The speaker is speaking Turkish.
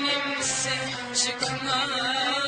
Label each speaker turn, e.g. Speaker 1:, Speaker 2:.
Speaker 1: kolunu çıkmaz